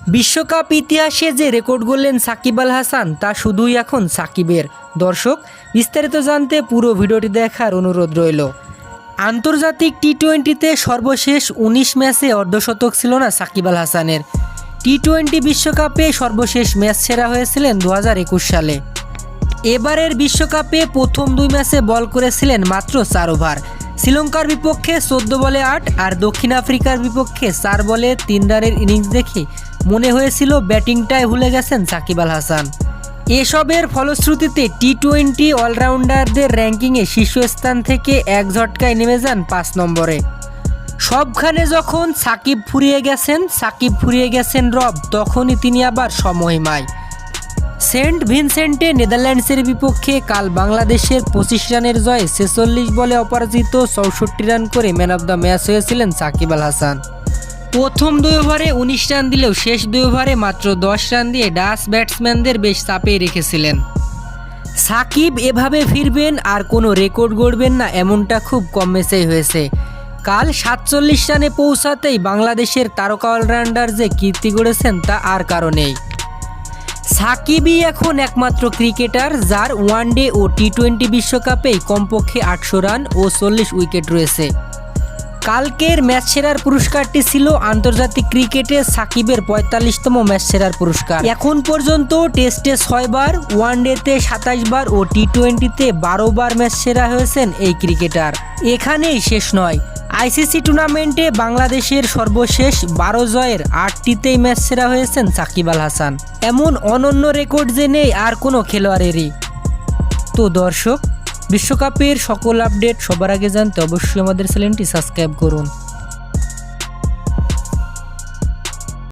বিশ্বকাপ ইতিহাসে যে রেকর্ড গড়লেন সাকিব আল হাসান, তা শুধুই এখন সাকিবের। দর্শক, বিস্তারিত জানতে পুরো ভিডিওটি দেখার অনুরোধ রইল। আন্তর্জাতিক টি টোয়েন্টিতে সর্বশেষ উনিশ ম্যাচে অর্ধশতক ছিল না সাকিব আল হাসানের। টি টোয়েন্টি বিশ্বকাপে সর্বশেষ ম্যাচ সেরা হয়েছিলেন দু হাজার একুশ সালে। এবারের বিশ্বকাপে প্রথম দুই ম্যাচে বল করেছিলেন মাত্র চার ওভার। শ্রীলঙ্কার বিপক্ষে চোদ্দ বলে আট আর দক্ষিণ আফ্রিকার বিপক্ষে চার বলে তিন রানের ইনিংস দেখে মনে হয়েছিল ব্যাটিংটায় ভুলে গেছেন সাকিব আল হাসান। এসবের ফলশ্রুতিতে টি টোয়েন্টি অলরাউন্ডারদের র্যাঙ্কিংয়ে শীর্ষস্থান থেকে এক ঝটকায় নেমে যান পাঁচ নম্বরে। সবখানে যখন সাকিব ফুরিয়ে গেছেন, সাকিব ফুরিয়ে গেছেন রব, তখনই তিনি আবার সমহিমায়। সেন্ট ভিনসেন্টে নেদারল্যান্ডসের বিপক্ষে কাল বাংলাদেশের পঁচিশ রানের জয়ে ছেচল্লিশ বলে অপরাজিত চৌষট্টি রান করে ম্যান অব দ্য ম্যাচ হয়েছিলেন সাকিব আল হাসান। প্রথম দুই ওভারে উনিশ রান দিলেও শেষ দুই ওভারে মাত্র দশ রান দিয়ে ডাচ ব্যাটসম্যানদের বেশ চাপে রেখেছিলেন। সাকিব এভাবে ফিরবেন আর কোনো রেকর্ড গড়বেন না এমনটা খুব কম ম্যাচেই হয়েছে। কাল সাতচল্লিশ রানে পৌঁছাতেই বাংলাদেশের তারকা অলরাউন্ডার যে কীর্তি গড়েছেন তা আর কারণেই সাকিবই এখন একমাত্র ক্রিকেটার যার ওয়ানডে ও টি টোয়েন্টি বিশ্বকাপেই কমপক্ষে আটশো রান ও চল্লিশ উইকেট রয়েছে। কালকের ম্যাচ সেরার পুরস্কারটি ছিল আন্তর্জাতিক ক্রিকেটে সাকিবের পঁয়তাল্লিশতম ম্যাচ সেরার পুরস্কার। এখন পর্যন্ত টেস্টে ছয়বার, ওয়ানডেতে সাতাশ বার ও টি টোয়েন্টিতে বারো বার ম্যাচ সেরা হয়েছেন এই ক্রিকেটার। এখানেই শেষ নয়। আইসিসি টুর্নামেন্টে বাংলাদেশের সর্বশেষ বারো জয়ের আটটিতেই ম্যাচ সেরা হয়েছেন সাকিব আল হাসান। এমন অনন্য রেকর্ড যে নেই আর কোনো খেলোয়াড়েরই। তো দর্শক বিশ্বকাপের সকল আপডেট সবার আগে জানতে অবশ্যই আমাদের চ্যানেলটি সাবস্ক্রাইব করুন।